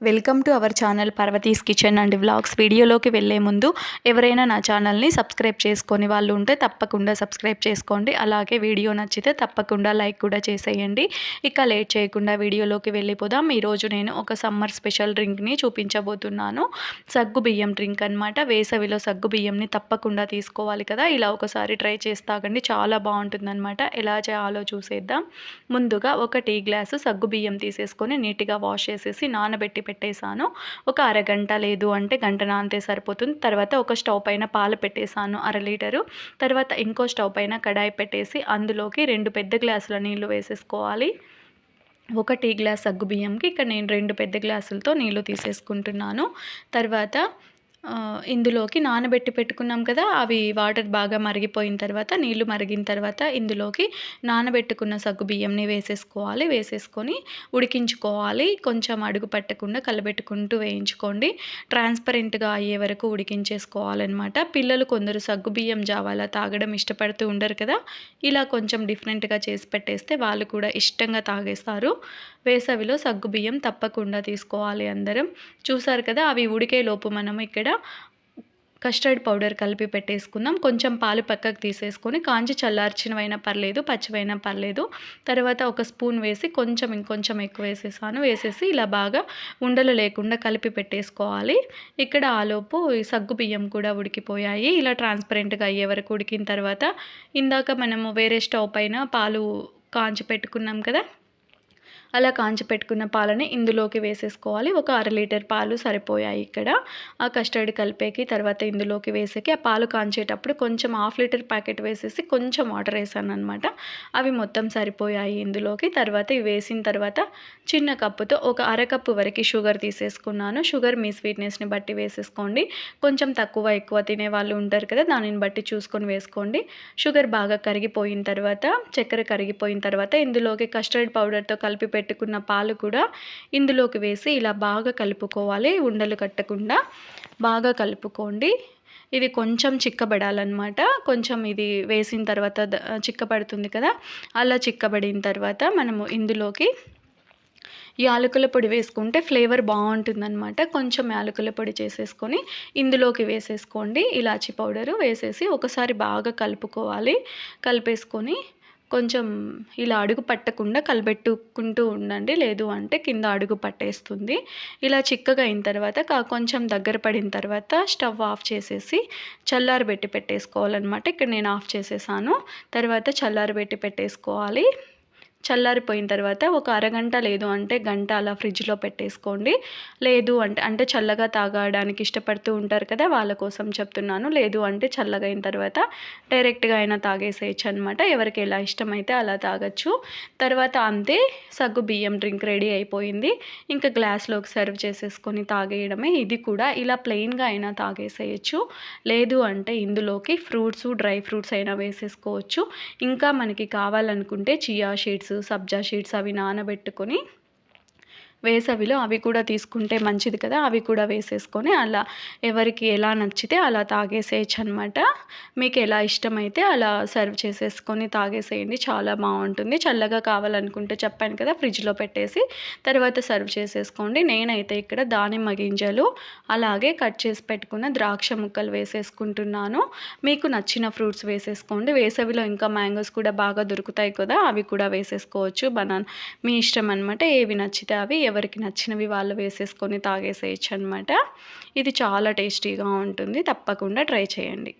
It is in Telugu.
Welcome to our channel Parvati's kitchen and vlogs వీడియోలోకి వెళ్ళే ముందు ఎవరైనా నా ఛానల్ని సబ్స్క్రైబ్ చేసుకొని వాళ్ళు ఉంటే తప్పకుండా సబ్స్క్రైబ్ చేసుకోండి. అలాగే వీడియో నచ్చితే తప్పకుండా లైక్ కూడా చేసేయండి. ఇక లేట్ చేయకుండా వీడియోలోకి వెళ్ళిపోదాం. ఈరోజు నేను ఒక సమ్మర్ స్పెషల్ డ్రింక్ని చూపించబోతున్నాను. సగ్గు బియ్యం డ్రింక్ అనమాట వేసవిలో సగ్గు బియ్యంని తప్పకుండా తీసుకోవాలి కదా. ఇలా ఒకసారి ట్రై చేస్తాకండి చాలా బాగుంటుందన్నమాట. ఎలా చేయాలో చూసేద్దాం. ముందుగా ఒక టీ గ్లాసు సగ్గు బియ్యం తీసేసుకొని నీట్గా వాష్ చేసేసి నానబెట్టి పెట్టేశాను. ఒక అరగంట లేదు అంటే గంట అంతే సరిపోతుంది. తర్వాత ఒక స్టవ్ పైన పాలు పెట్టేశాను అర లీటరు. తర్వాత ఇంకో స్టవ్ పైన కడాయి పెట్టేసి అందులోకి రెండు పెద్ద గ్లాసుల నీళ్ళు వేసేసుకోవాలి. ఒక టీ గ్లాస్ సగ్గు బియ్యంకి ఇక్కడ నేను రెండు పెద్ద గ్లాసులతో నీళ్ళు తీసేసుకుంటున్నాను. తర్వాత ఇందులోకి నానబెట్టి పెట్టుకున్నాం కదా అవి వాటర్ బాగా మరిగిపోయిన తర్వాత నీళ్ళు మరిగిన తర్వాత ఇందులోకి నానబెట్టుకున్న సగ్గు బియ్యంని వేసేసుకోవాలి. వేసేసుకొని ఉడికించుకోవాలి. కొంచెం అడుగు పట్టకుండా కలబెట్టుకుంటూ వేయించుకోండి. ట్రాన్స్పరెంట్గా అయ్యే వరకు ఉడికించేసుకోవాలన్నమాట. పిల్లలు కొందరు సగ్గు బియ్యం జావాలా తాగడం ఇష్టపడుతూ ఉండరు కదా ఇలా కొంచెం డిఫరెంట్గా చేసి పెట్టేస్తే వాళ్ళు కూడా ఇష్టంగా తాగేస్తారు. వేసవిలో సగ్గు బియ్యం తప్పకుండా తీసుకోవాలి అందరం. చూసారు కదా అవి ఉడికే లోపు మనం ఇక్కడ కస్టర్డ్ పౌడర్ కలిపి పెట్టేసుకుందాం. కొంచెం పాలు పక్కకు తీసేసుకొని కాంచి చల్లార్చినవైనా పర్లేదు పచ్చివైనా పర్లేదు. తర్వాత ఒక స్పూన్ వేసి కొంచెం ఇంకొంచెం ఎక్కువ వేసేసాను. వేసేసి ఇలా బాగా ఉండలు లేకుండా కలిపి పెట్టేసుకోవాలి. ఇక్కడ ఆలోపు సగ్గు బియ్యం కూడా ఉడికిపోయాయి. ఇలా ట్రాన్స్పరెంట్గా అయ్యే వరకు ఉడికిన తర్వాత ఇందాక మనము వేరే స్టవ్ పైన పాలు కాంచి పెట్టుకున్నాం కదా అలా కాంచి పెట్టుకున్న పాలని ఇందులోకి వేసేసుకోవాలి. ఒక అర లీటర్ పాలు సరిపోయాయి ఇక్కడ. ఆ కస్టర్డ్ కలిపేకి తర్వాత ఇందులోకి వేసేకి ఆ పాలు కాంచేటప్పుడు కొంచెం హాఫ్ లీటర్ ప్యాకెట్ వేసేసి కొంచెం వాటర్ వేసాను అనమాట అవి మొత్తం సరిపోయాయి ఇందులోకి. తర్వాత ఇవి వేసిన తర్వాత చిన్న కప్పుతో ఒక అరకప్పు వరకు షుగర్ తీసేసుకున్నాను. షుగర్ మీ స్వీట్నెస్ని బట్టి వేసేసుకోండి. కొంచెం తక్కువ ఎక్కువ తినే వాళ్ళు ఉంటారు కదా దానిని బట్టి చూసుకొని వేసుకోండి. షుగర్ బాగా కరిగిపోయిన తర్వాత చక్కెర కరిగిపోయిన తర్వాత ఇందులోకి కస్టర్డ్ పౌడర్తో కలిపి పెట్టుకున్న పాలు కూడా ఇందులోకి వేసి ఇలా బాగా కలుపుకోవాలి. ఉండలు కట్టకుండా బాగా కలుపుకోండి. ఇది కొంచెం చిక్కబడాలన్నమాట. కొంచెం ఇది వేసిన తర్వాత చిక్కబడుతుంది కదా? అలా చిక్కబడిన తర్వాత మనము ఇందులోకి యాలకుల పొడి వేసుకుంటే ఫ్లేవర్ బాగుంటుందన్నమాట. కొంచెం యాలకుల పొడి చేసేసుకొని ఇందులోకి వేసేసుకోండి. ఇలాచి పౌడరు వేసేసి ఒకసారి బాగా కలుపుకోవాలి. కలిపేసుకొని కొంచెం ఇలా అడుగు పట్టకుండా కలబెట్టుకుంటూ ఉండండి. లేదు అంటే కింద అడుగు పట్టేస్తుంది. ఇలా చిక్కగా అయిన తర్వాత కొంచెం దగ్గర పడిన తర్వాత స్టవ్ ఆఫ్ చేసేసి చల్లారబెట్టి పెట్టేసుకోవాలన్నమాట. ఇక్కడ నేను ఆఫ్ చేసేసాను. తర్వాత చల్లారబెట్టి పెట్టేసుకోవాలి. చల్లారిపోయిన తర్వాత ఒక అరగంట లేదు అంటే గంట అలా ఫ్రిడ్జ్లో పెట్టేసుకోండి. లేదు అంటే అంటే చల్లగా తాగడానికి ఇష్టపడుతూ ఉంటారు కదా వాళ్ళ కోసం చెప్తున్నాను. లేదు అంటే చల్లగా అయిన తర్వాత డైరెక్ట్గా అయినా తాగేసేయచ్చు అనమాట ఎవరికి ఎలా ఇష్టమైతే అలా తాగొచ్చు. తర్వాత అంతే సగ్గు బియ్యం డ్రింక్ రెడీ అయిపోయింది. ఇంకా గ్లాస్లోకి సర్వ్ చేసేసుకొని తాగేయడమే. ఇది కూడా ఇలా ప్లెయిన్గా అయినా తాగేసేయచ్చు. లేదు అంటే ఇందులోకి ఫ్రూట్స్ డ్రై ఫ్రూట్స్ అయినా వేసేసుకోవచ్చు. ఇంకా మనకి కావాలనుకుంటే చియా షీడ్స్ సబ్జా షీట్స్ అవి నానబెట్టుకొని వేసవిలో అవి కూడా తీసుకుంటే మంచిది కదా అవి కూడా వేసేసుకొని అలా ఎవరికి ఎలా నచ్చితే అలా తాగేసేయచ్చు అనమాట మీకు ఎలా ఇష్టమైతే అలా సర్వ్ చేసేసుకొని తాగేసేయండి చాలా బాగుంటుంది. చల్లగా కావాలనుకుంటే చెప్పాను కదా ఫ్రిడ్జ్లో పెట్టేసి తర్వాత సర్వ్ చేసేసుకోండి. నేనైతే ఇక్కడ దానిమ్మ గింజలు అలాగే కట్ చేసి పెట్టుకున్న ద్రాక్ష ముక్కలు వేసేసుకుంటున్నాను. మీకు నచ్చిన ఫ్రూట్స్ వేసేసుకోండి. వేసవిలో ఇంకా మ్యాంగోస్ కూడా బాగా దొరుకుతాయి కదా అవి కూడా వేసేసుకోవచ్చు. బనాన్ మీ ఇష్టం అనమాట ఏవి నచ్చితే అవి ఎవరికి నచ్చినవి వాళ్ళు వేసేసుకొని తాగేసేయచ్చు అనమాట ఇది చాలా టేస్టీగా ఉంటుంది. తప్పకుండా ట్రై చేయండి.